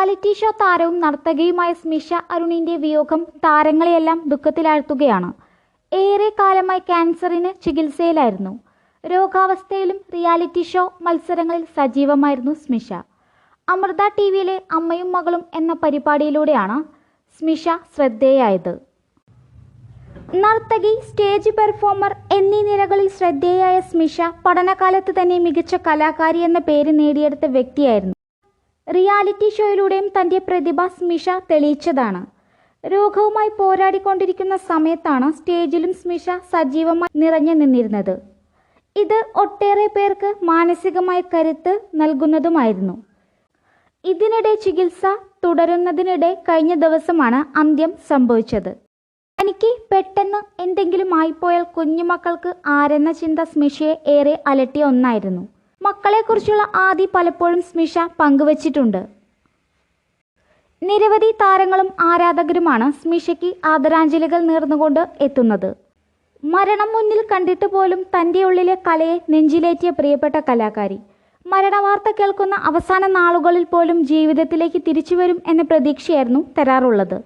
Reality show താരവും നർത്തകിയുമായ സ്മിഷ അരുണിന്റെ വിയോഗം താരങ്ങളെയെല്ലാം ദുഃഖത്തിലാഴ്ത്തുകയാണ്. ഏറെ കാലമായി ക്യാൻസറിന് ചികിത്സയിലായിരുന്നു. രോഗാവസ്ഥയിലും റിയാലിറ്റി ഷോ മത്സരങ്ങളിൽ സജീവമായിരുന്നു സ്മിഷ. അമൃത ടി വിയിലെ അമ്മയും മകളും എന്ന പരിപാടിയിലൂടെയാണ് സ്മിഷ ശ്രദ്ധേയായത്. നർത്തകി സ്റ്റേജ് പെർഫോമർ എന്നീ നിലകളിൽ ശ്രദ്ധേയായ സ്മിഷ പഠനകാലത്ത് തന്നെ മികച്ച കലാകാരി എന്ന പേര് നേടിയെടുത്ത വ്യക്തിയായിരുന്നു. റിയാലിറ്റി ഷോയിലൂടെയും തന്റെ പ്രതിഭ സ്മിഷ തെളിയിച്ചതാണ്. രോഗവുമായി പോരാടിക്കൊണ്ടിരിക്കുന്ന സമയത്താണ് സ്റ്റേജിലും സ്മിഷ സജീവമായി നിറഞ്ഞു നിന്നിരുന്നത്. ഇത് ഒട്ടേറെ പേർക്ക് മാനസികമായി കരുത്ത് നൽകുന്നതുമായിരുന്നു. ഇതിനിടെ ചികിത്സ തുടരുന്നതിനിടെ കഴിഞ്ഞ ദിവസമാണ് അന്ത്യം സംഭവിച്ചത്. തനിക്ക് പെട്ടെന്ന് എന്തെങ്കിലും ആയിപ്പോയാൽ കുഞ്ഞുമക്കൾക്ക് ആരെന്ന ചിന്ത സ്മിഷയെ ഏറെ അലട്ടിയ ഒന്നായിരുന്നു. മക്കളെക്കുറിച്ചുള്ള ആദി പലപ്പോഴും സ്മിഷ പങ്കുവച്ചിട്ടുണ്ട്. നിരവധി താരങ്ങളും ആരാധകരുമാണ് സ്മിഷയ്ക്ക് ആദരാഞ്ജലികൾ നേർന്നുകൊണ്ട് എത്തുന്നത്. മരണം മുന്നിൽ കണ്ടിട്ട് പോലും തന്റെ ഉള്ളിലെ കലയെ നെഞ്ചിലേറ്റിയ പ്രിയപ്പെട്ട കലാകാരി. മരണവാർത്ത കേൾക്കുന്ന അവസാന നാളുകളിൽ പോലും ജീവിതത്തിലേക്ക് തിരിച്ചു വരും എന്ന പ്രതീക്ഷയായിരുന്നു തരാറുള്ളത്.